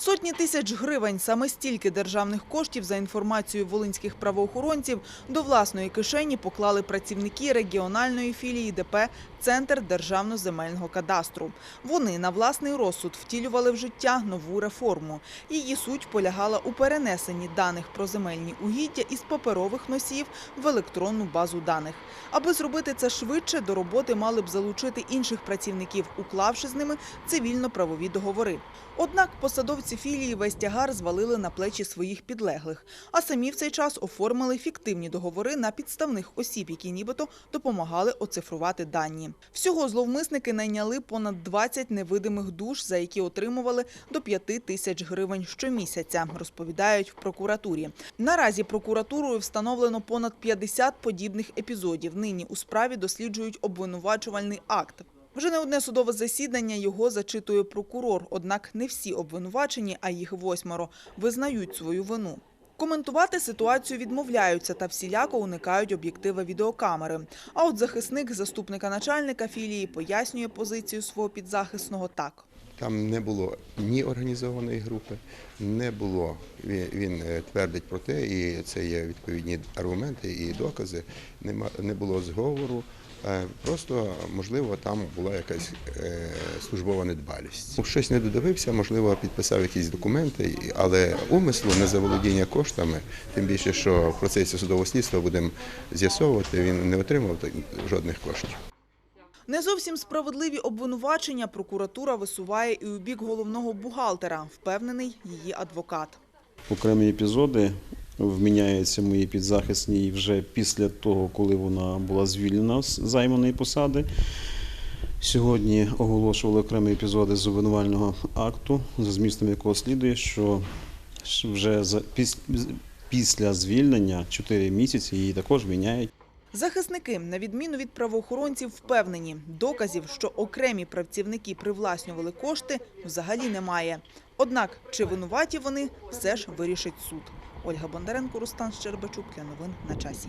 Сотні тисяч гривень саме стільки державних коштів за інформацією волинських правоохоронців до власної кишені поклали працівники регіональної філії ДП Центр державно-земельного кадастру. Вони на власний розсуд втілювали в життя нову реформу. Її суть полягала у перенесенні даних про земельні угіддя із паперових носіїв в електронну базу даних. Аби зробити це швидше, до роботи мали б залучити інших працівників, уклавши з ними цивільно-правові договори. Однак посадовці філії весь тягар звалили на плечі своїх підлеглих, а самі в цей час оформили фіктивні договори на підставних осіб, які нібито допомагали оцифрувати дані. Всього зловмисники найняли понад 20 невидимих душ, за які отримували до 5 тисяч гривень щомісяця, розповідають в прокуратурі. Наразі прокуратурою встановлено понад 50 подібних епізодів. Нині у справі досліджують обвинувачувальний акт. Вже не одне судове засідання його зачитує прокурор. Однак не всі обвинувачені, а їх восьмеро, визнають свою вину. Коментувати ситуацію відмовляються та всіляко уникають об'єктива відеокамери. А от захисник заступника начальника філії пояснює позицію свого підзахисного так. Там не було ні організованої групи, не було. Він, він е, твердить про те, і це є відповідні аргументи і докази. Не було зговору. Е, Просто, можливо, там була якась е, службова недбалість. Ну, Щось не додивився, можливо, підписав якісь документи, але умислу не заволодіння коштами, тим більше, що в процесі судового слідства будемо з'ясовувати, він не отримав жодних коштів. Не зовсім справедливі обвинувачення прокуратура висуває і у бік головного бухгалтера, впевнений її адвокат. Окремі епізоди вміняються моїй підзахисній вже після того, коли вона була звільнена з займаної посади. Сьогодні оголошували окремі епізоди з обвинувального акту, за змістом якого слідує, що вже за- піс- після звільнення 4 місяці її також міняють. Захисники, на відміну від правоохоронців, впевнені, доказів, що окремі працівники привласнювали кошти, взагалі немає. Однак, чи винуваті вони, все ж вирішить суд. Ольга Бондаренко, Рустан Щербачук для новин на часі.